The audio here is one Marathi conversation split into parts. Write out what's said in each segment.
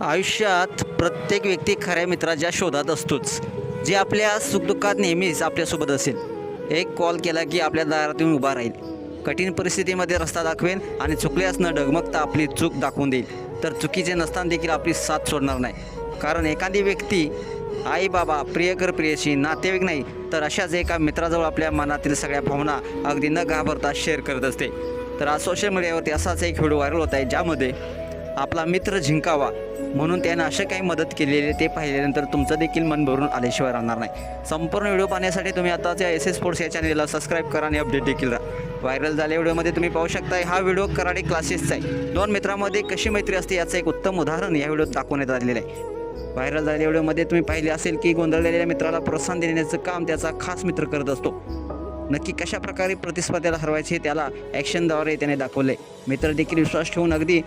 आयुष्यात प्रत्येक व्यक्ती खऱ्या मित्राच्या शोधात असतोच. जे आपल्या सुखदुःखात नेहमीच आपल्यासोबत असेल. एक कॉल केला की आपल्या दारातून उभा राहील. कठीण परिस्थितीमध्ये रस्ता दाखवेल आणि चुकल्यास न डगमगता आपली चूक दाखवून देईल. तर चुकीचे नसताना देखील आपली साथ सोडणार नाही. कारण एखादी व्यक्ती आई बाबा प्रियकर प्रियशी नातेवाईक नाही तर अशाच एका मित्राजवळ आपल्या मनातील सगळ्या भावना अगदी न घाबरता शेअर करत असते. तर आज सोशल मीडियावरती असाच एक व्हिडिओ व्हायरल होत आहे ज्यामध्ये आपला मित्र जिंकावा म्हणून त्यानं अशा काही मदत केलेली आहे ते पाहिल्यानंतर तुमचं देखील मन भरून आल्याशिवाय राहणार नाही. संपूर्ण व्हिडिओ पाहण्यासाठी तुम्ही आताच्या एस एस स्पोर्ट्स या चॅनेलला सबस्क्राईब करा आणि अपडेट देखील राहा. व्हायरल झालेल्या व्हिडिओमध्ये तुम्ही पाहू शकता हा व्हिडिओ कराडे क्लासेसचा आहे. दोन मित्रांमध्ये कशी मैत्री असते याचं एक उत्तम उदाहरण या व्हिडिओत दाखवण्यात आलेलं आहे. व्हायरल झालेल्या व्हिडिओमध्ये तुम्ही पाहिले असेल की गोंधळलेल्या मित्राला प्रोत्साहन देण्याचं काम त्याचा खास मित्र करत असतो. नक्की कशा प्रकारे प्रतिस्पर्ध्याला हरवायचे त्याला ॲक्शनद्वारे त्याने दाखवले मित्र देखील विश्वास ठेवून अगदी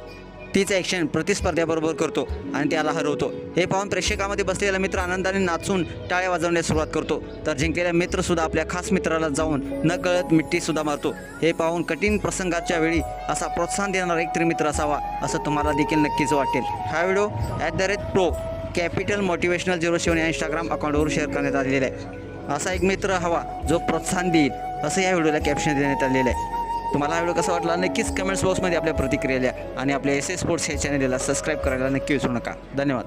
तीच ॲक्शन प्रतिस्पर्ध्याबरोबर करतो आणि त्याला हरवतो. हे पाहून प्रेक्षकामध्ये बसलेला मित्र आनंदाने नाचून टाळ्या वाजवण्यास सुरुवात करतो. तर जिंकलेला मित्रसुद्धा आपल्या खास मित्राला जाऊन न कळत मिठ्ठीसुद्धा मारतो. हे पाहून कठीण प्रसंगाच्या वेळी असा प्रोत्साहन देणारा एक मित्र असावा असं तुम्हाला देखील नक्कीच वाटेल. हा video at the rate pro capital motivational zero seven या इंस्टाग्राम अकाउंटवर शेअर करण्यात आलेला आहे. असा एक मित्र हवा जो प्रोत्साहन देईल असं या व्हिडिओला कॅप्शन देण्यात आलेलं आहे. तुम्हाला हा व्हिडिओ कसा वाटला नक्कीच कमेंट्स बॉक्समध्ये आपल्या प्रतिक्रिया द्या आणि आपल्या एस एस स्पोर्ट्स या चॅनलला सबस्क्राईब करायला नक्की विसरू नका. धन्यवाद.